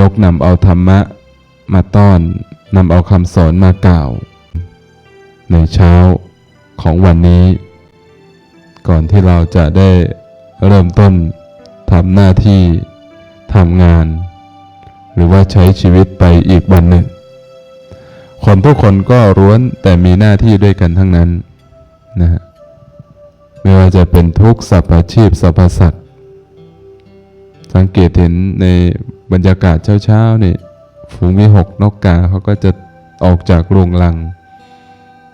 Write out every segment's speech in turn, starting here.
ยกนำเอาธรรมะมาต้อนนำเอาคำสอนมากล่าว ในเช้าของวันนี้ ก่อนที่เราจะได้เริ่มต้นทำหน้าที่ทำงาน หรือว่าใช้ชีวิตไปอีกวันหนึ่ง คนทุกคนก็ร้วนแต่มีหน้าที่ด้วยกันทั้งนั้นนะฮะไม่ว่าจะเป็นทุกสรรพชีพสรรพสัตว์สังเกตเห็นใน บรรยากาศเช้าๆนี่ฝูงวิหกนกกาเขาก็จะออกจากโรงลัง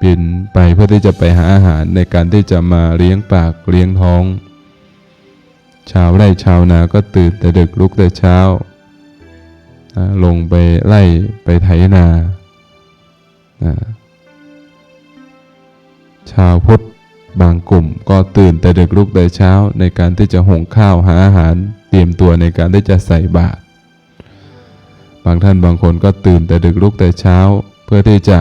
บินไปเพื่อที่จะไปหาอาหารในการที่จะมาเลี้ยงปากเลี้ยงท้อง ชาวไร่ชาวนาก็ตื่นแต่ดึกลุกแต่เช้า ลงไปไล่ไปไถนา ชาวพุทธบางกลุ่มก็ตื่นแต่ดึกลุกแต่เช้าในการที่จะหุงข้าวหาอาหาร เตรียมตัวในการที่จะใส่บาตร บางท่านบางคนก็ตื่นแต่ดึกลุกแต่เช้า เพื่อที่จะ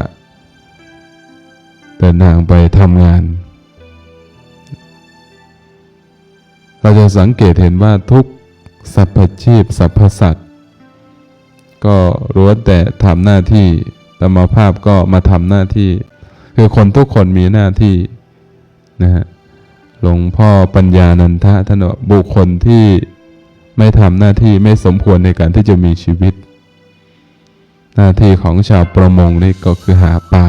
เดินทางไปทำงาน เราจะสังเกตเห็นว่าทุกสรรพชีพสรรพสัตว์ก็ร้วนแต่ทำหน้าที่ธรรมภาพก็มาทำหน้าที่ คือคนทุกคนมีหน้าที่นะฮะหลวงพ่อปัญญานันทะท่านบอกบุคคลที่ไม่ทำหน้าที่ไม่สมควรในการที่จะมีชีวิต หน้าที่ของชาวประมงนี่ก็คือหาปลา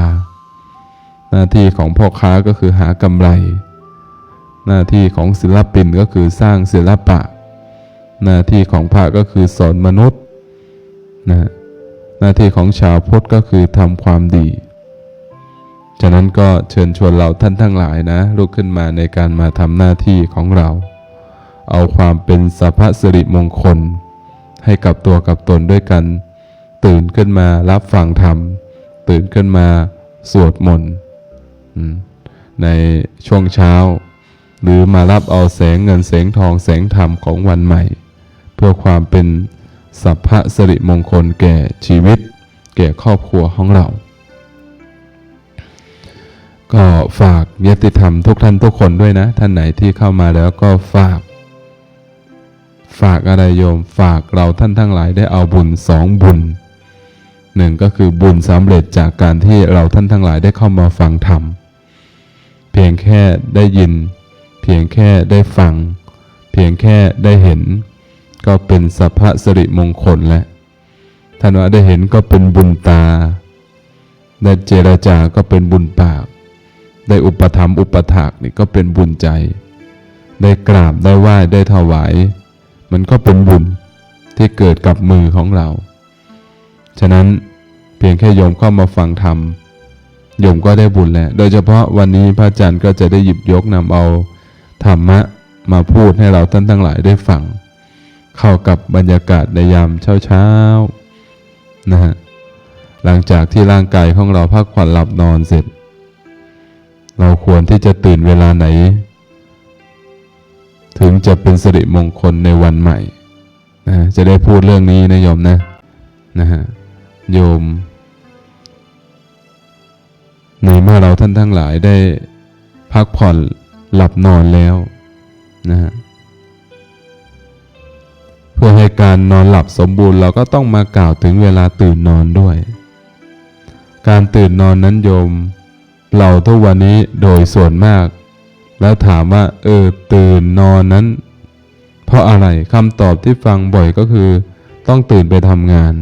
หน้าที่ของพ่อค้าก็คือหากำไร หน้าที่ของศิลปินก็คือสร้างศิลปะ หน้าที่ของพระก็คือสอนมนุษย์นะหน้าที่ของชาวพุทธก็คือทำความดีฉะนั้นก็เชิญชวนเราท่านทั้งหลายนะลุกขึ้นมาในการมาทำหน้าที่ของเรา เอาความเป็นสัพพสิริมงคล ให้กับตัวกับตนด้วยกัน ตื่นขึ้นมารับฟังธรรม ตื่นขึ้นมาสวดมนต์ในช่วงเช้า หรือมารับเอาแสงเงินแสงทองแสงธรรมของวันใหม่ เพื่อความเป็นสัพพะสิริมงคลแก่ชีวิต แก่ครอบครัวของเรา ก็ฝากยติธรรมทุกท่านทุกคนด้วยนะ ท่านไหนที่เข้ามาแล้วก็ฝาก ฝากอะไรโยม ฝากเราท่านทั้งหลายได้เอาบุญสองบุญ หนึ่งก็คือบุญสำเร็จจากการที่เราท่านทั้งหลายได้เข้ามาฟังธรรม เพียงแค่ได้ยิน เพียงแค่ได้ฟัง เพียงแค่ได้เห็น ก็เป็นสัพพะสิริมงคลแล้วท่านว่าได้เห็นก็เป็นบุญตา ได้เจรจาก็เป็นบุญปาก ได้อุปถัมอุปถากนี่ก็เป็นบุญใจ ได้กราบได้ไหว้ได้ถวาย มันก็เป็นบุญที่เกิดกับมือของเรา ฉะนั้นเพียงแค่โยมเข้ามาฟังธรรมโยมก็ได้บุญแล้ว โดยเฉพาะวันนี้พระอาจารย์ก็จะได้หยิบยกนำเอาธรรมะมาพูดให้เราท่านทั้งหลายได้ฟัง เข้ากับบรรยากาศในยามเช้าๆนะฮะหลังจากที่ร่างกายของเราพักผ่อนหลับนอนเสร็จ เราควรที่จะตื่นเวลาไหน ถึงจะเป็นสิริมงคลในวันใหม่นะจะได้พูดเรื่องนี้นะโยมนะนะฮะ โยม ในเมื่อเราท่านทั้งหลายได้พักผ่อนหลับนอนแล้วนะฮะเพื่อให้การนอนหลับสมบูรณ์เราก็ต้องมากล่าวถึงเวลาตื่นนอนด้วย การตื่นนอนนั้นโยม เราทุกวันนี้โดยส่วนมาก แล้วถามว่า เออ ตื่นนอนนั้น เพราะอะไรคำตอบที่ฟังบ่อยก็คือ ต้องตื่นไปทำงาน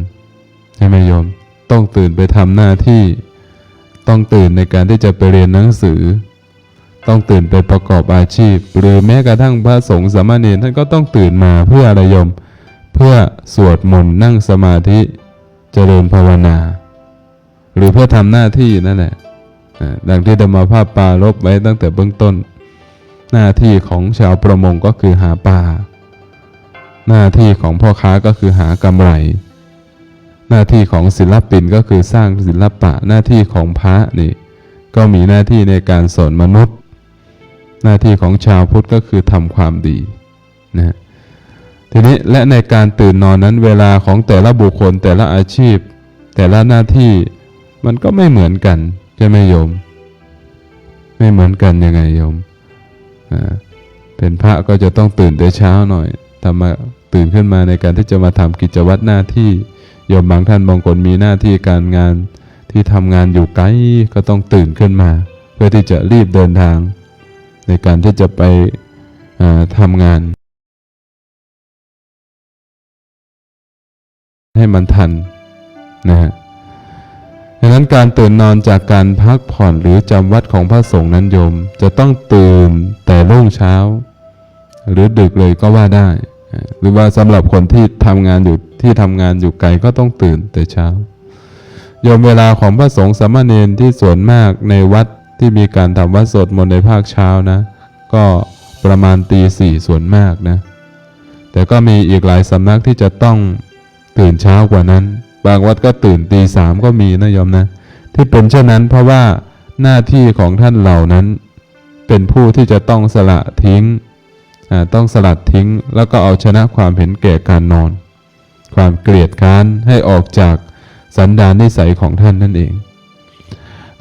ใช่ไหมโยม ต้องตื่นไปทำหน้าที่ ต้องตื่นในการที่จะไปเรียนหนังสือ ต้องตื่นไปประกอบอาชีพ หรือแม้กระทั่งพระสงฆ์สามเณรท่านก็ต้องตื่นมาเพื่ออะไรโยม เพื่อสวดมนต์นั่งสมาธิเจริญภาวนา หรือเพื่อทำหน้าที่นั่นแหละดังที่ธรรมภาพปรารบไว้ตั้งแต่เบื้องต้น หน้าที่ของชาวประมงก็คือหาปลาหน้าที่ของพ่อค้าก็คือหากำไร หน้าที่ของศิลปินก็คือสร้างศิลปะหน้าที่ของพระนี่ก็มีหน้าที่ในการสอนมนุษย์ หน้าที่ของชาวพุทธก็คือทำความดีนะทีนี้และในการตื่นนอนนั้นเวลาของแต่ละบุคคลแต่ละอาชีพ แต่ละหน้าที่มันก็ไม่เหมือนกันใช่ไหมโยม ไม่เหมือนกันยังไงโยมเป็นพระก็จะต้องตื่นแต่เช้าหน่อยทำมาตื่นขึ้นมาในการที่จะมาทำกิจวัตรหน้าที่ โยมบางท่านบางคนมีหน้าที่การงานที่ทำงานอยู่ไกลก็ต้องตื่นขึ้นมา เพื่อที่จะรีบเดินทาง ในการที่จะไปทำงาน ให้มันทันนะฮะดังนั้นการตื่นนอนจากการพักผ่อนหรือจำวัดของพระสงฆ์นั้นโยม จะต้องตื่นแต่รุ่งเช้า หรือดึกเลยก็ว่าได้ หรือว่าสำหรับคนที่ทำงานอยู่ที่ทำงานอยู่ไกลก็ต้องตื่นแต่เช้าโยมเวลาของพระสงฆ์สามเณรที่ส่วนมากในวัดที่มีการทำวัดสดมนต์ในภาคเช้านะ ก็ประมาณตีสี่ส่วนมากนะ แต่ก็มีอีกหลายสำนักที่จะต้องตื่นเช้ากว่านั้น บางวัดก็ตื่นตีสามก็มีนะโยมนะ ที่เป็นเช่นนั้นเพราะว่าหน้าที่ของท่านเหล่านั้น เป็นผู้ที่จะต้องสละทิ้ง ต้องสลัดทิ้งแล้วก็เอาชนะความเห็นแก่การนอน ความเกลียดค้านให้ออกจากสันดานนิสัยของท่านนั่นเอง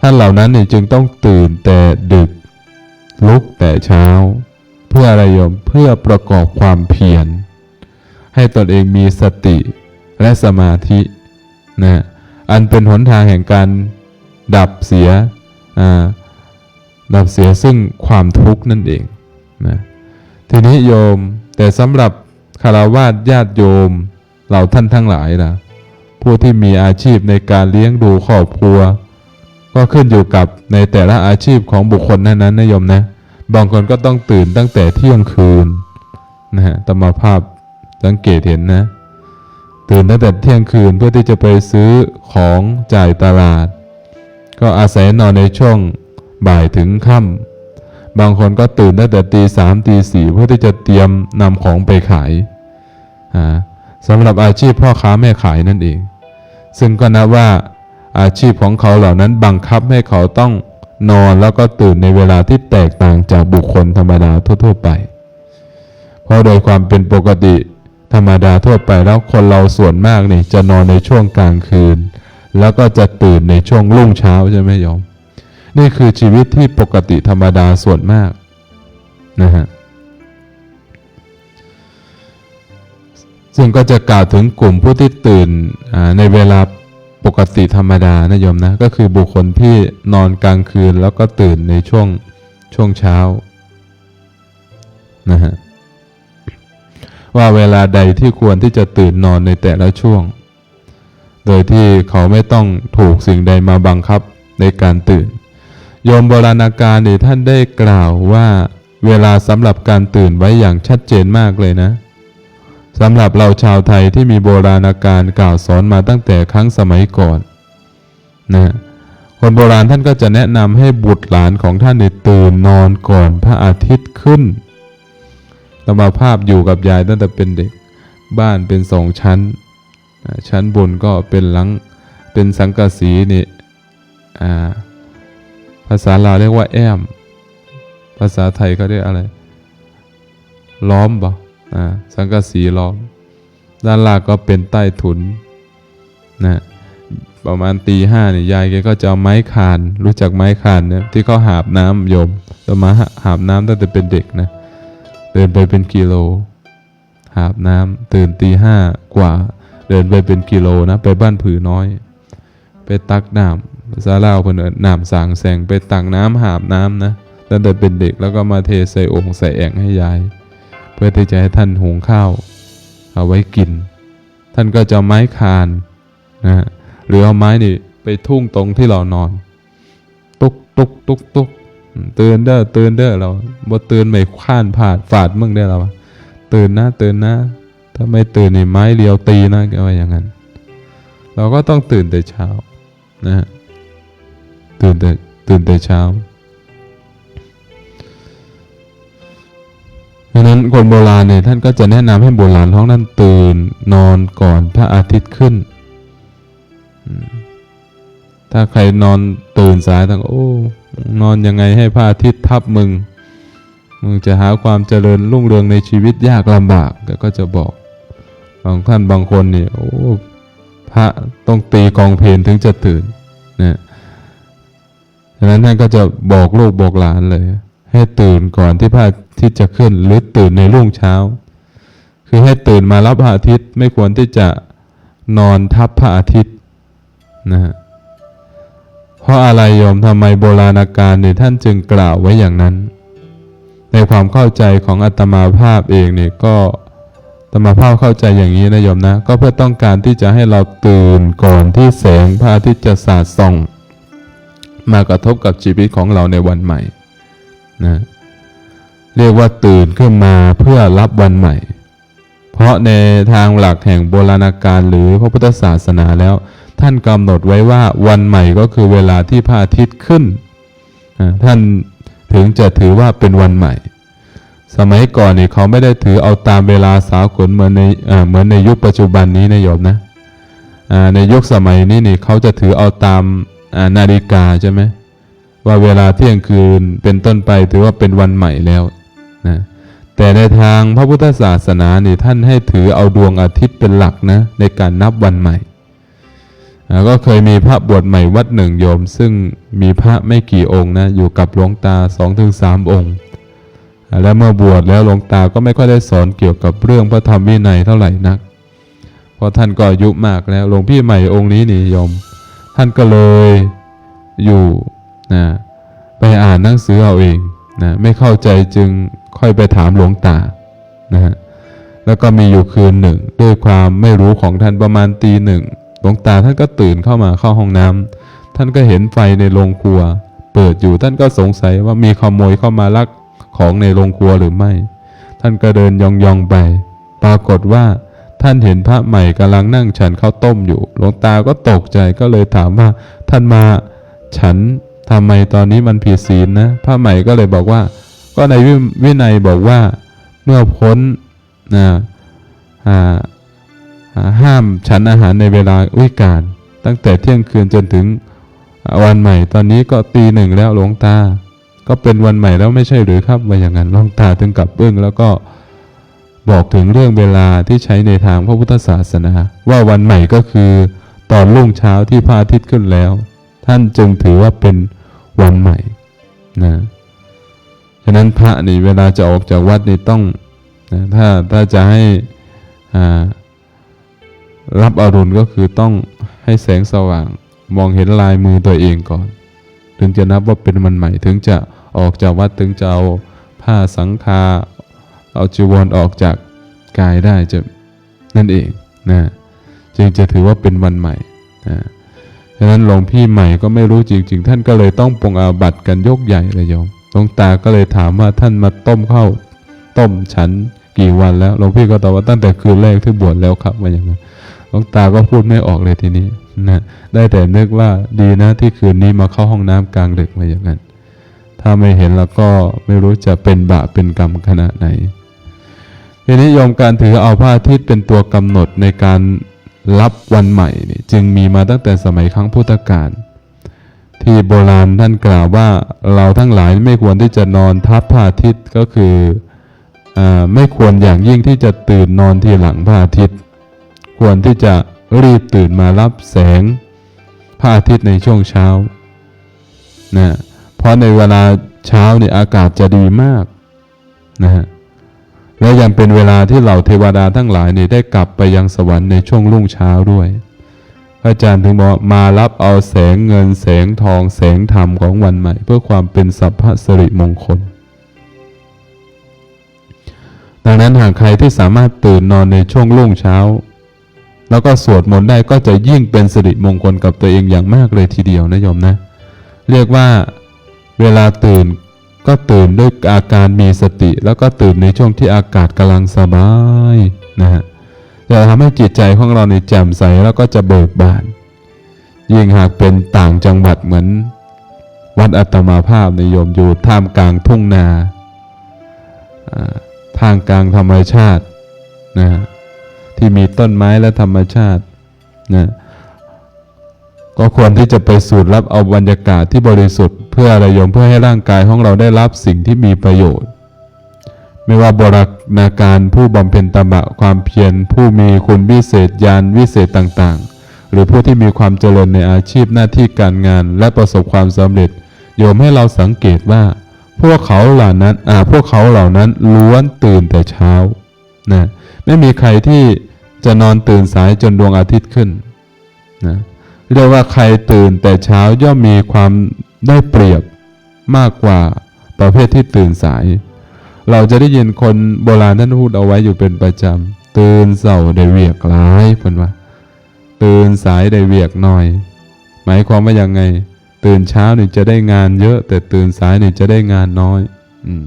ท่านเหล่านั้นเนี่ยจึงต้องตื่นแต่ดึก ลุกแต่เช้า เพื่ออะไรโยมเพื่อประกอบความเพียร ให้ตนเองมีสติและสมาธินะอันเป็นหนทางแห่งการดับเสียดับเสียซึ่งความทุกข์นั่นเองนะ ทีนี้โยม แต่สำหรับคารวาสญาติโยมเหล่าท่านทั้งหลายล่ะ ผู้ที่มีอาชีพในการเลี้ยงดูครอบครัว ก็ขึ้นอยู่กับในแต่ละอาชีพของบุคคลนั้นๆนะโยมนะ บางคนก็ต้องตื่นตั้งแต่เที่ยงคืนนะฮะตมาภาพสังเกตเห็นนะ ตื่นตั้งแต่เที่ยงคืนเพื่อที่จะไปซื้อของจ่ายตลาด ก็อาศัยนอนในช่วงบ่ายถึงค่ำ บางคนก็ตื่นตั้งแต่ตีสามตีสี่เพื่อที่จะเตรียมนำของไปขายอ่าสำหรับอาชีพพ่อค้าแม่ขายนั่นเอง ซึ่งก็นับว่าอาชีพของเขาเหล่านั้นบังคับให้เขาต้องนอนแล้วก็ตื่นในเวลาที่แตกต่างจากบุคคลธรรมดาทั่ว ๆ ไป เพราะโดยความเป็นปกติธรรมดาทั่วไปแล้วคนเราส่วนมากนี่จะนอนในช่วงกลางคืน แล้วก็จะตื่นในช่วงรุ่งเช้าใช่ไหมโยม นี่คือชีวิตที่ปกติธรรมดาส่วนมากนะฮะซึ่งก็จะกล่าวถึงกลุ่มผู้ที่ตื่นในเวลาปกติธรรมดานะโยมนะ ก็คือบุคคลที่นอนกลางคืนแล้วก็ตื่นในช่วงช่วงเช้านะฮะว่าเวลาใดที่ควรที่จะตื่นนอนในแต่ละช่วง โดยที่เขาไม่ต้องถูกสิ่งใดมาบังคับในการตื่น โยมโบราณการนี่ท่านได้กล่าวว่าเวลาสำหรับการตื่นไว้อย่างชัดเจนมากเลยนะสำหรับเราชาวไทยที่มีโบราณการกล่าวสอนมาตั้งแต่ครั้งสมัยก่อนนะคนโบราณท่านก็จะแนะนำให้บุตรหลานของท่านเนี่ยตื่นนอนก่อนพระอาทิตย์ขึ้นเรามาภาพอยู่กับยายตั้งแต่เป็นเด็ก บ้านเป็นสองชั้น ชั้นบนก็เป็นหลังเป็นสังกะสีนี่อ่า ภาษาลาวเรียกว่าแอม ภาษาไทยเขาเรียกอะไร ล้อมบ่อ่าสังกะสีล้อม ด้านล่างก็เป็นใต้ถุนนะประมาณตีห้าเนี่ยยายแกก็จะเอาไม้คาน รู้จักไม้คานเนี่ยที่เขาหาบน้ำโยมจะมาหาบน้ำตั้งแต่เป็นเด็กนะเดินไปเป็นกิโล หาบน้ำตื่นตีห้ากว่า เดินไปเป็นกิโลนะ ไปบ้านผือน้อย ไปตักน้ำ ภาษาลาวเพิ่นน้ำสางแสงไปตักน้ำหาบน้ำนะตั้งแต่เป็นเด็กแล้วก็มาเทใส่โองค์ใส่แอ่งให้ยาย เพื่อที่จะให้ท่านหุงข้าวเอาไว้กิน ท่านก็จะไม้คานนะหรือเอาไม้นี่ไปทุ่งตรงที่เรานอน ตุกตุกตุกตุกอืมตื่นเด้อเตื่นเด้อเราบ่ตื่นไม่ข้านผาดฝาดมึงได้เราอะตื่นนะตื่นนะถ้าไม่ตื่นนี่ไม้เลียวตีนะแกว่าอย่างนั้น เราก็ต้องตื่นแต่เช้านะฮะ ตื่นแต่ตื่นแต่เช้าดังนั้นคนโบราณเนี่ยท่านก็จะแนะนำให้โบราณท้องนั้นตื่นนอนก่อนพระอาทิตย์ขึ้น ถ้าใครนอนตื่นสายต้องโอ้ นอนยังไงให้พระอาทิตย์ทับมึง มึงจะหาความเจริญรุ่งเรืองในชีวิตยากลำบากแกก็จะบอกบางท่านบางคนเนี่ยโอ้พระต้องตีกองเพลนถึงจะตื่นนะ ฉะนั้นท่านก็จะบอกลูกบอกหลานเลย ให้ตื่นก่อนที่พระอาทิตย์จะขึ้น หรือตื่นในรุ่งเช้า คือให้ตื่นมารับพระอาทิตย์ไม่ควรที่จะนอนทับพระอาทิตย์นะฮะเพราะอะไรโยมทำไมโบราณกาลเนี่ยท่านจึงกล่าวไว้อย่างนั้น ในความเข้าใจของอาตมาภาพเองเนี่ยก็อาตมาภาพเข้าใจอย่างนี้นะโยมนะ ก็เพื่อต้องการที่จะให้เราตื่นก่อนที่แสงพระอาทิตย์จะสาดส่อง มากระทบกับชีวิตของเราในวันใหม่นะเรียกว่าตื่นขึ้นมาเพื่อรับวันใหม่ เพราะในทางหลักแห่งโบราณกาลหรือพระพุทธศาสนาแล้ว ท่านกำหนดไว้ว่าวันใหม่ก็คือเวลาที่พระอาทิตย์ขึ้นอ่าท่านถึงจะถือว่าเป็นวันใหม่ สมัยก่อนนี่เขาไม่ได้ถือเอาตามเวลาสาวกลเหมือนในเหมือนในยุคปัจจุบันนี้นะโยมนะในยุคสมัยนี้นี่เขาจะถือเอาตาม นาฬิกาใช่ไหมว่าเวลาเที่ยงคืนเป็นต้นไปถือว่าเป็นวันใหม่แล้วนะแต่ในทางพระพุทธศาสนานี่ท่านให้ถือเอาดวงอาทิตย์เป็นหลักนะในการนับวันใหม่ ก็เคยมีพระบวชใหม่วัดหนึ่งโยม ซึ่งมีพระไม่กี่องค์นะอยู่กับหลวงตาสองถึงสามองค์ และเมื่อบวชแล้วหลวงตาก็ไม่ค่อยได้สอนเกี่ยวกับเรื่องพระธรรมวินัยเท่าไหร่นัก เพราะท่านก็อายุมากแล้วหลวงพี่ใหม่องค์นี้นี่โยม ท่านก็เลยอยู่นะไปอ่านหนังสือเอาเองนะไม่เข้าใจจึงค่อยไปถามหลวงตานะฮะแล้วก็มีอยู่คืนหนึ่ง ด้วยความไม่รู้ของท่านประมาณตีหนึ่งหลวงตาท่านก็ตื่นเข้ามาเข้าห้องน้ำท่านก็เห็นไฟในโรงครัว เปิดอยู่ท่านก็สงสัยว่ามีขโมยเข้ามาลักของในโรงครัวหรือไม่ ท่านก็เดินยองๆไป ปรากฏว่า ท่านเห็นพระใหม่กำลังนั่งฉันข้าวต้มอยู่ หลวงตาก็ตกใจก็เลยถามว่า ท่านมาฉันทำไมตอนนี้มันผิดศีลนะ พระใหม่ก็เลยบอกว่า ก็ในวินัยบอกว่าเมื่อพ้นนะอ่าอ่าห้ามฉันอาหารในเวลาวิกาลตั้งแต่เที่ยงคืนจนถึงวันใหม่ ตอนนี้ก็ตีหนึ่งแล้วหลวงตา ก็เป็นวันใหม่แล้วไม่ใช่หรือครับว่าอย่างนั้นหลวงตาถึงกับอึ้งแล้วก็ บอกถึงเรื่องเวลาที่ใช้ในทางพระพุทธศาสนา ว่าวันใหม่ก็คือ ตอนรุ่งเช้าที่พระอาทิตย์ขึ้นแล้ว ท่านจึงถือว่าเป็นวันใหม่นะฉะนั้นพระนี่เวลาจะออกจากวัดนี่ต้องนะถ้าถ้าจะให้รับอรุณก็คือต้องให้แสงสว่างมองเห็นลายมือตัวเองก่อน ถึงจะนับว่าเป็นวันใหม่ถึงจะออกจากวัดถึงจะเอาผ้าสังฆา เอาจีวรออกจากกายได้จะนั่นเองนะจึงจะถือว่าเป็นวันใหม่นะฉะนั้นหลวงพี่ใหม่ก็ไม่รู้จริง ๆ ท่านก็เลยต้องปรงอาบัติกันยกใหญ่เลยโยมหลวงตาก็เลยถามว่าท่านมาต้มข้าวต้มฉันกี่วันแล้วหลวงพี่ก็ตอบว่าตั้งแต่คืนแรกที่บวชแล้วครับว่าอย่างนั้นหลวงตาก็พูดไม่ออกเลยทีนี้นะได้แต่นึกว่าดีนะที่คืนนี้มาเข้าห้องน้ำกลางดึกมาอย่างนั้น ถ้าไม่เห็นแล้วก็ไม่รู้จะเป็นบาปเป็นกรรมขนาดไหน ทีนี้โยมการถือเอาพระอาทิตย์เป็นตัวกำหนดในการรับวันใหม่นี่จึงมีมาตั้งแต่สมัยครั้งพุทธกาลที่โบราณท่านกล่าวว่าเราทั้งหลายไม่ควรที่จะนอนทับพระอาทิตย์ก็คืออไม่ควรอย่างยิ่งที่จะตื่นนอนทีหลังพระอาทิตย์ ควรที่จะรีบตื่นมารับแสงพระอาทิตย์ในช่วงเช้านะเพราะในเวลาเช้าเนี่ยอากาศจะดีมากนะฮะ และยังเป็นเวลาที่เหล่าเทวดาทั้งหลายเนี่ยได้กลับไปยังสวรรค์ในช่วงรุ่งเช้าด้วยพระอาจารย์ถึงบอกมารับเอาแสงเงินแสงทองแสงธรรมของวันใหม่ เพื่อความเป็นสัพพสิริมงคล ดังนั้นหากใครที่สามารถตื่นนอนในช่วงรุ่งเช้า แล้วก็สวดมนต์ได้ก็จะยิ่งเป็นสิริมงคลกับตัวเองอย่างมากเลยทีเดียวนะโยมนะ เรียกว่าเวลาตื่น ก็ตื่นด้วยอาการมีสติ แล้วก็ตื่นในช่วงที่อากาศกำลังสบายนะฮะจะทำให้จิตใจของเราในแจ่มใสแล้วก็จะเบิกบาน ยิ่งหากเป็นต่างจังหวัดเหมือน วัดอัตมาภาพนิยมอยู่ท่ามกลางทุ่งนาท่ามกลางธรรมชาตินะฮะที่มีต้นไม้และธรรมชาตินะ ก็ควรที่จะไปสูดรับเอาบรรยากาศที่บริสุทธิ์เพื่ออะไรยมเพื่อให้ร่างกายของเราได้รับสิ่งที่มีประโยชน์ ไม่ว่าบรณาการผู้บำเพ็ญตบะความเพียรผู้มีคุณวิเศษญาณวิเศษต่างๆ หรือผู้ที่มีความเจริญในอาชีพหน้าที่การงานและประสบความสำเร็จ โยมให้เราสังเกตว่า พวกเขาเหล่านั้นอ่าพวกเขาเหล่านั้นล้วนตื่นแต่เช้านะไม่มีใครที่จะนอนตื่นสายจนดวงอาทิตย์ขึ้นนะ เรียกว่าใครตื่นแต่เช้าย่อมมีความได้เปรียบมากกว่าประเภทที่ตื่นสาย เราจะได้ยินคนโบราณท่านพูดเอาไว้อยู่เป็นประจำ ตื่นเสาได้เวียกร้ายเพิ่นว่า ตื่นสายได้เวียกหน่อย หมายความว่ายังไง ตื่นเช้านี่จะได้งานเยอะ แต่ตื่นสายนี่จะได้งานน้อย อืม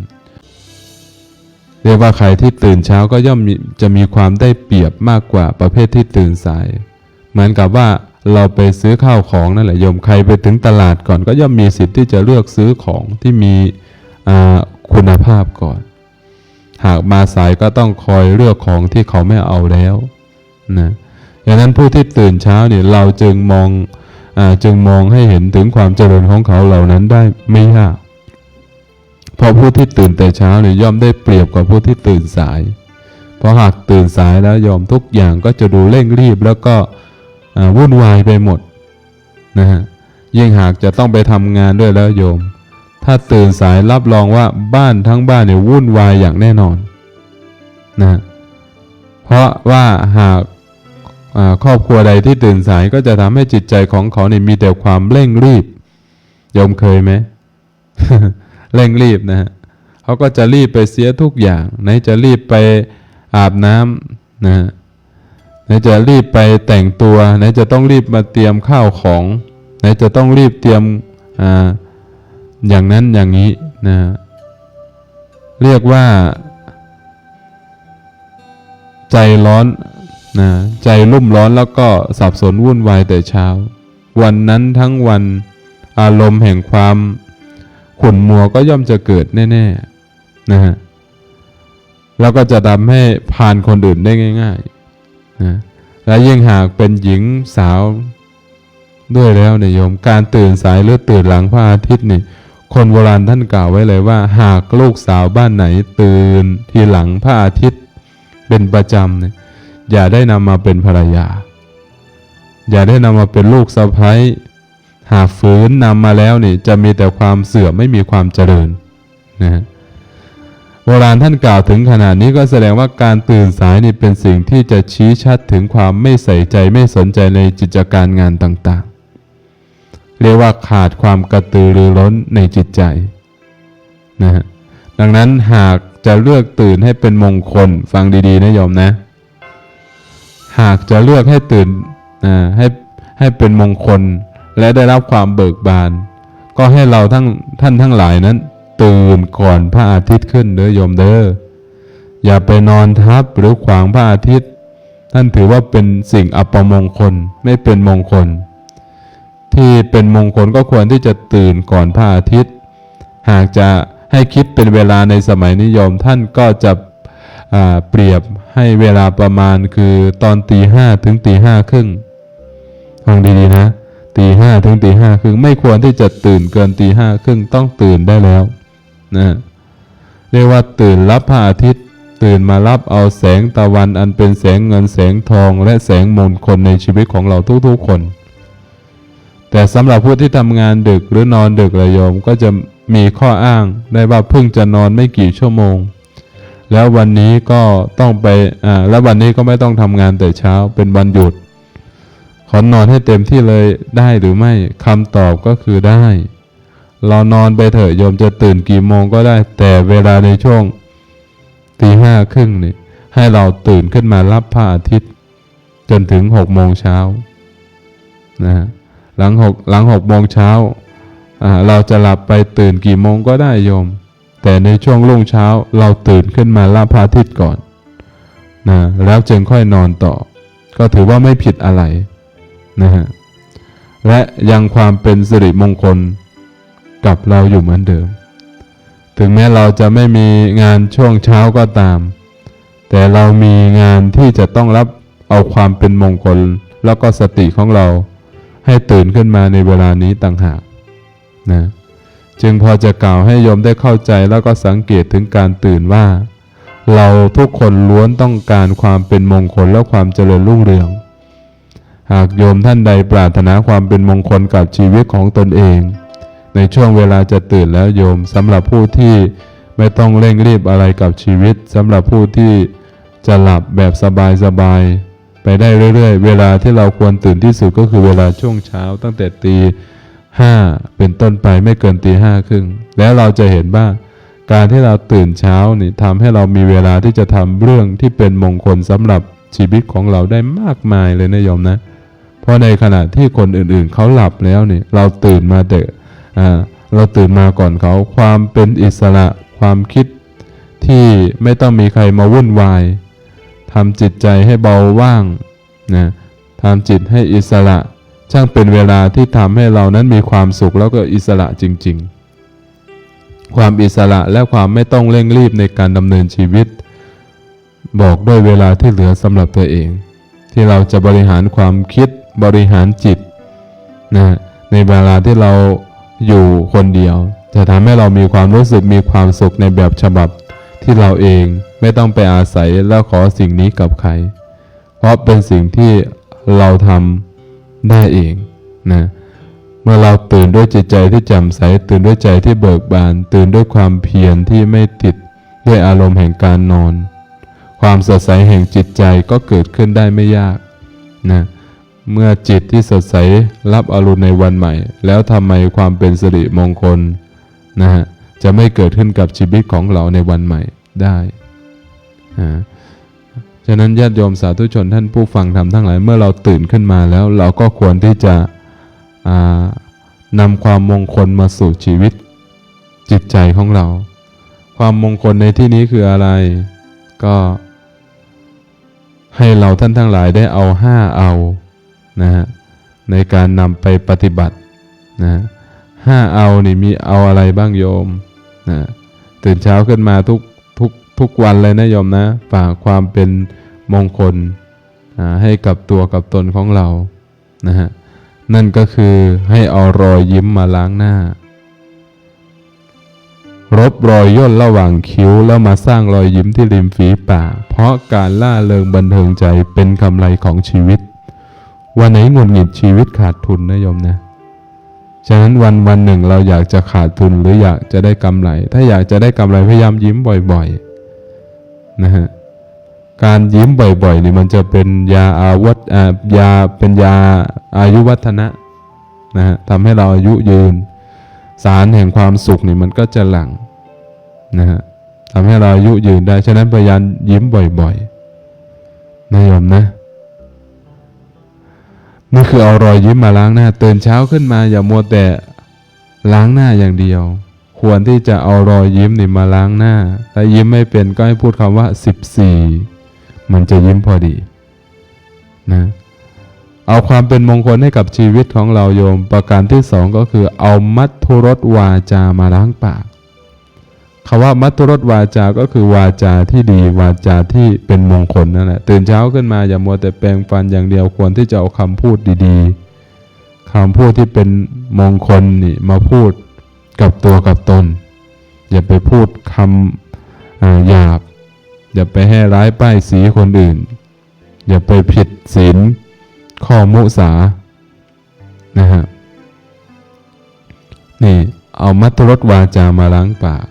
เรียกว่าใครที่ตื่นเช้าก็ย่อมจะมีความได้เปรียบมากกว่าประเภทที่ตื่นสาย เหมือนกับว่า เราไปซื้อข้าวของนั่นแหละโยมใครไปถึงตลาดก่อนก็ย่อมมีสิทธิ์ที่จะเลือกซื้อของที่มีคุณภาพก่อน หากมาสายก็ต้องคอยเลือกของที่เขาไม่เอาแล้วนะดังนั้นผู้ที่ตื่นเช้าเนี่ยเราจึงมองอจึงมองให้เห็นถึงความเจริญของเขาเหล่านั้นได้ไม่ยากเพราะผู้ที่ตื่นแต่เช้าเนี่ยย่อมได้เปรียบกว่าผู้ที่ตื่นสาย เพราะหากตื่นสายแล้วยอมทุกอย่างก็จะดูเร่งรีบแล้วก็ วุ่นวายไปหมดนะฮะยิ่งหากจะต้องไปทำงานด้วยแล้วโยม ถ้าตื่นสายรับรองว่าบ้านทั้งบ้านเนี่ยวุ่นวายอย่างแน่นอนนะเพราะว่าหากครอบครัวใดที่ตื่นสายก็จะทำให้จิตใจของเขาเนี่ยมีแต่ความเร่งรีบโยมเคยไหมเร่งรีบนะฮะเขาก็จะรีบไปเสียทุกอย่างไหนจะรีบไปอาบน้ำนะฮะ ไหนจะรีบไปแต่งตัวไหนจะต้องรีบมาเตรียมข้าวของไหนจะต้องรีบเตรียมออย่างนั้นอย่างนี้นะฮะเรียกว่า ใจร้อนนะใจรุ่มร้อนแล้วก็สับสนวุ่นวายแต่เช้า วันนั้นทั้งวันอารมณ์แห่งความขุ่นมัวก็ย่อมจะเกิดแน่ๆนะฮะแล้วก็จะทำให้ผ่านคนอื่นได้ง่ายๆนะ และยิ่งหากเป็นหญิงสาว ด้วยแล้วเนี่ยโยม การตื่นสายหรือตื่นหลังพระอาทิตย์นี่คนโบราณท่านกล่าวไว้เลยว่า หากลูกสาวบ้านไหนตื่นทีหลังพระอาทิตย์ เป็นประจำเนี่ยอย่าได้นำมาเป็นภรรยา อย่าได้นำมาเป็นลูกสะใภ้หากฝืนนำมาแล้วนี่จะมีแต่ความเสื่อมไม่มีความเจริญนะฮะ โบราณท่านกล่าวถึงขนาดนี้ก็แสดงว่าการตื่นสายนี่เป็นสิ่งที่จะชี้ชัดถึงความไม่ใส่ใจไม่สนใจในกิจการงานต่างๆ เรียกว่าขาดความกระตือรือร้นในจิตใจนะฮะดังนั้นหากจะเลือกตื่นให้เป็นมงคลฟังดีๆนะโยมนะ หากจะเลือกให้ตื่นอ่าให้ให้เป็นมงคลและได้รับความเบิกบาน ก็ให้เราทั้งท่านทั้งหลายนั้น ตื่นก่อนพระอาทิตย์ขึ้นเด้อโยมเด้ออย่าไปนอนทับหรือขวางพระอาทิตย์ ท่านถือว่าเป็นสิ่งอัปมงคลไม่เป็นมงคล ที่เป็นมงคลก็ควรที่จะตื่นก่อนพระอาทิตย์ หากจะให้คิดเป็นเวลาในสมัยนิยมท่านก็จะเปรียบให้เวลาประมาณคือตอนตีห้าถึงตีห้าครึ่งฟังดีๆนะตีห้าถึงตีห้าครึ่งไม่ควรที่จะตื่นเกินตีห้าครึ่งต้องตื่นได้แล้ว นะเรียกว่าตื่นรับพระอาทิตย์ ตื่นมารับเอาแสงตะวันอันเป็นแสงเงินแสงทองและแสงมงคลในชีวิตของเราทุกๆคน แต่สำหรับผู้ที่ทำงานดึกหรือนอนดึกระยมก็จะมีข้ออ้างได้ว่าเพิ่งจะนอนไม่กี่ชั่วโมง แล้ววันนี้ก็ต้องไปอ่าแล้ววันนี้ก็ไม่ต้องทำงานแต่เช้าเป็นวันหยุดขอนอนให้เต็มที่เลยได้หรือไม่คำตอบก็คือได้ เรานอนไปเถอะโยมจะตื่นกี่โมงก็ได้ แต่เวลาในช่วงตีห้าครึ่งนี่ให้เราตื่นขึ้นมารับพระอาทิตย์ จนถึงหกโมงเช้านะฮะหลังหกหลังหกโมงเช้าอ่าเราจะหลับไปตื่นกี่โมงก็ได้โยม แต่ในช่วงรุ่งเช้าเราตื่นขึ้นมารับพระอาทิตย์ก่อนนะแล้วจึงค่อยนอนต่อ ก็ถือว่าไม่ผิดอะไรนะฮะและยังความเป็นสิริมงคล กับเราอยู่เหมือนเดิม ถึงแม้เราจะไม่มีงานช่วงเช้าก็ตาม แต่เรามีงานที่จะต้องรับเอาความเป็นมงคลแล้วก็สติของเราให้ตื่นขึ้นมาในเวลานี้ต่างหากนะจึงพอจะกล่าวให้โยมได้เข้าใจแล้วก็สังเกตถึงการตื่นว่า เราทุกคนล้วนต้องการความเป็นมงคลและความเจริญรุ่งเรือง หากโยมท่านใดปรารถนาความเป็นมงคลกับชีวิตของตนเอง ในช่วงเวลาจะตื่นแล้วโยมสำหรับผู้ที่ไม่ต้องเร่งรีบอะไรกับชีวิตสำหรับผู้ที่จะหลับแบบสบายๆไปได้เรื่อย ๆ เวลาที่เราควรตื่นที่สุดก็คือเวลาช่วงเช้า ตั้งแต่ตีห้าเป็นต้นไปไม่เกินตีห้าครึ่งแล้วเราจะเห็นว่าการที่เราตื่นเช้านี่ทำให้เรามีเวลาที่จะทำเรื่องที่เป็นมงคลสำหรับชีวิตของเราได้มากมายเลยนะโยมนะ เพราะในขณะที่คนอื่นๆเขาหลับแล้วนี่เราตื่นมาแต่อ่ เราตื่นมาก่อนเขาความเป็นอิสระความคิดที่ไม่ต้องมีใครมาวุ่นวายทำจิตใจให้เบาว่างนะทำจิตให้อิสระช่างเป็นเวลาที่ทำให้เรานั้นมีความสุขแล้วก็อิสระจริง ๆ ความอิสระและความไม่ต้องเร่งรีบในการดำเนินชีวิต บอกด้วยเวลาที่เหลือสำหรับตัวเอง ที่เราจะบริหารความคิดบริหารจิตนะในเวลาที่เรา อยู่คนเดียว จะทำให้เรามีความรู้สึกมีความสุขในแบบฉบับที่เราเองไม่ต้องไปอาศัยแล้วขอสิ่งนี้กับใคร เพราะเป็นสิ่งที่เราทำได้เองนะเมื่อเราตื่นด้วยจิตใจที่แจ่มใส ตื่นด้วยใจที่เบิกบาน ตื่นด้วยความเพียรที่ไม่ติดด้วยอารมณ์แห่งการนอน ความสดใสแห่งจิตใจก็เกิดขึ้นได้ไม่ยากนะ เมื่อจิตที่สดใสรับอรุณในวันใหม่ แล้วทำไมความเป็นสิริมงคลนะฮะจะไม่เกิดขึ้นกับชีวิตของเราในวันใหม่ได้อ่าฉะนั้นญาติโยมสาธุชนท่านผู้ฟังธรรมทั้งหลายเมื่อเราตื่นขึ้นมาแล้ว เราก็ควรที่จะนำความมงคลมาสู่ชีวิตจิตใจของเรา ความมงคลในที่นี้คืออะไร ก็ให้เราท่านทั้งหลายได้เอาห้าเอา นะฮะในการนำไปปฏิบัตินะห้าเอานี่มีเอาอะไรบ้างโยมนะตื่นเช้าขึ้นมาทุกทุกทุกวันเลยนะโยมนะฝากความเป็นมงคลอ่าให้กับตัวกับตนของเรานะฮะนั่นก็คือให้เอารอยยิ้มมาล้างหน้า รบรอยย่นระหว่างคิ้วแล้วมาสร้างรอยยิ้มที่ริมฝีปากเพราะการล่าเริงบันเทิงใจเป็นกำไรของชีวิต วันไหนหงุดหงิดชีวิตขาดทุนนะโยมนะฉะนั้นวันวันหนึ่งเราอยากจะขาดทุนหรืออยากจะได้กำไร ถ้าอยากจะได้กำไรพยายามยิ้มบ่อยๆนะฮะการยิ้มบ่อยๆนี่มันจะเป็นยาอาวัตอ่ายาเป็นยาอายุวัฒนะนะฮะทำให้เราอายุยืน สารแห่งความสุขนี่มันก็จะหลังนะฮะทำให้เราอายุยืนได้ ฉะนั้นพยายามยิ้มบ่อยๆนะโยมนะ นี่คือเอารอยยิ้มมาล้างหน้าตื่นเช้าขึ้นมาอย่ามัวแต่ล้างหน้าอย่างเดียว ควรที่จะเอารอยยิ้มนี่มาล้างหน้า ถ้ายิ้มไม่เป็นก็ให้พูดคำว่า 14 มันจะยิ้มพอดีนะเอาความเป็นมงคลให้กับชีวิตของเราโยม ประการที่สองก็คือเอามัทธุรสวาจามาล้างปาก คำว่ามัทธุรสวาจาก็คือวาจาที่ดีวาจาที่เป็นมงคลนั่นแหละตื่นเช้าขึ้นมาอย่ามัวแต่แปรงฟันอย่างเดียวควรที่จะเอาคำพูดดีๆคำพูดที่เป็นมงคลนี่มาพูดกับตัวกับตน อย่าไปพูดคำอ่าหยาบ อย่าไปให้ร้ายป้ายสีคนอื่น อย่าไปผิดศีลข้อมุสานะฮะนี่เอามัตตรสวาจามาล้างปาก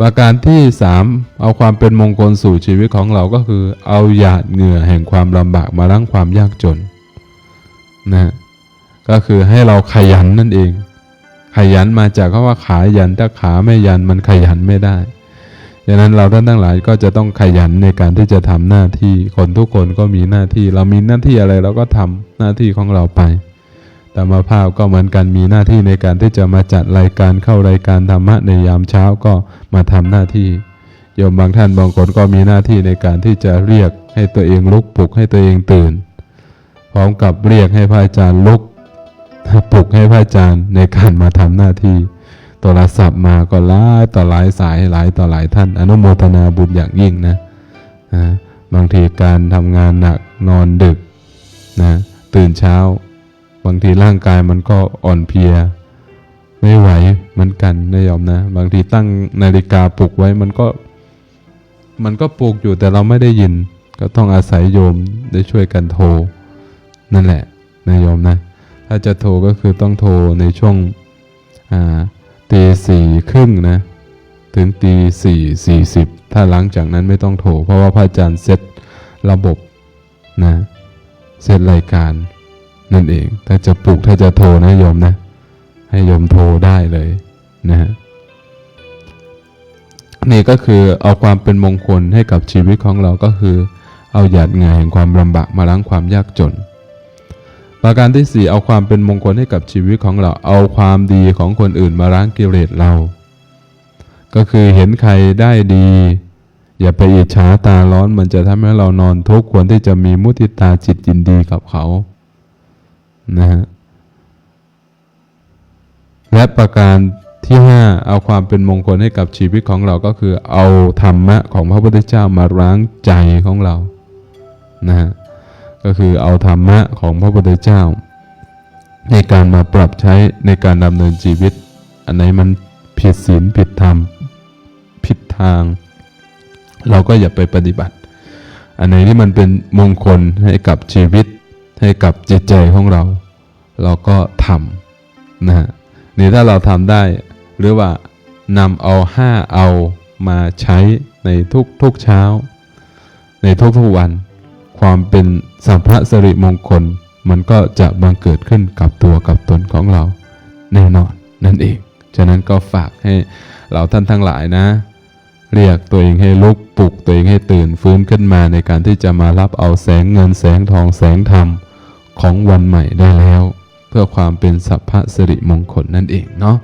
ประการที่สามเอาความเป็นมงคลสู่ชีวิตของเราก็คือ เอาหยาดเหงื่อแห่งความลำบากมาล้างความยากจนนะก็คือให้เราขยันนั่นเอง ขยันมาจากคำว่าขายันถ้าขาไม่ยันมันขยันไม่ได้ดังนั้นเราท่านทั้งหลายก็จะต้องขยันในการที่จะทำหน้าที่คนทุกคนก็มีหน้าที่ เรามีหน้าที่อะไรเราก็ทำหน้าที่ของเราไป แต่มาภาพก็เหมือนกันมีหน้าที่ในการที่จะมาจัดรายการเข้ารายการธรรมะในยามเช้าก็มาทำหน้าที่โยมบางท่านบางคนก็มีหน้าที่ในการที่จะเรียกให้ตัวเองลุกปลุกให้ตัวเองตื่น พร้อมกับเรียกให้พระอาจารย์ลุกปลุกให้พระอาจารย์ในการมาทำหน้าที่โทรศัพท์มาก็หลายต่อหลายสายหลายต่อหลายท่าน อนุโมทนาบุญอย่างยิ่งนะนะบางทีการทำงานหนักนอนดึกนะตื่นเช้า บางทีร่างกายมันก็อ่อนเพลีย ไม่ไหวเหมือนกันนะยอมนะ บางทีตั้งนาฬิกาปลุกไว้มันก็ มันก็ปลุกอยู่แต่เราไม่ได้ยิน ก็ต้องอาศัยโยมได้ช่วยกันโทร นั่นแหละนะโยมนะ ถ้าจะโทรก็คือต้องโทรในช่วงอ่าตีสี่ครึ่งนะถึงตีสี่สี่สิบถ้าหลังจากนั้นไม่ต้องโทร เพราะว่าพระอาจารย์เซตระบบนะเซตรายการ นั่นเอง ถ้าจะปลุกถ้าจะโทรนะโยมนะ ให้โยมโทรได้เลยนะฮะนี่ก็คือเอาความเป็นมงคลให้กับชีวิตของเราก็คือ เอาหยาดเหงื่อแห่งความลำบากมาล้างความยากจน ประการที่สี่เอาความเป็นมงคลให้กับชีวิตของเรา เอาความดีของคนอื่นมาล้างกิเลสเรา ก็คือเห็นใครได้ดี อย่าไปอิจฉาตาร้อนมันจะทำให้เรานอนทุกข์ควรที่จะมีมุทิตาจิตยินดีกับเขา นะฮะและประการที่ห้าเอาความเป็นมงคลให้กับชีวิตของเราก็คือเอาธรรมะของพระพุทธเจ้ามาล้างใจของเรานะฮะก็คือเอาธรรมะของพระพุทธเจ้า ในการมาปรับใช้ในการดำเนินชีวิต อันไหนมันผิดศีลผิดธรรม ผิดทาง เราก็อย่าไปปฏิบัติ อันไหนที่มันเป็นมงคลให้กับชีวิต ให้กับจิตใจของเรา เราก็ทำนะฮะนี่ถ้าเราทำได้ หรือว่านำเอาห้าเอามาใช้ในทุกทุกเช้า ในทุกทุกๆวัน ความเป็นสัมภสิริมงคล มันก็จะบังเกิดขึ้นกับตัวกับตนของเรา แน่นอนนั่นเอง ฉะนั้นก็ฝากให้เราท่านทั้งหลายนะ เรียกตัวเองให้ลุกปลุกตัวเองให้ตื่นฟื้นขึ้นมาในการที่จะมารับเอาแสงเงินแสงทองแสงธรรมของวันใหม่ได้แล้ว เพื่อความเป็นสัพพะสิริมงคลนั่นเองเนาะ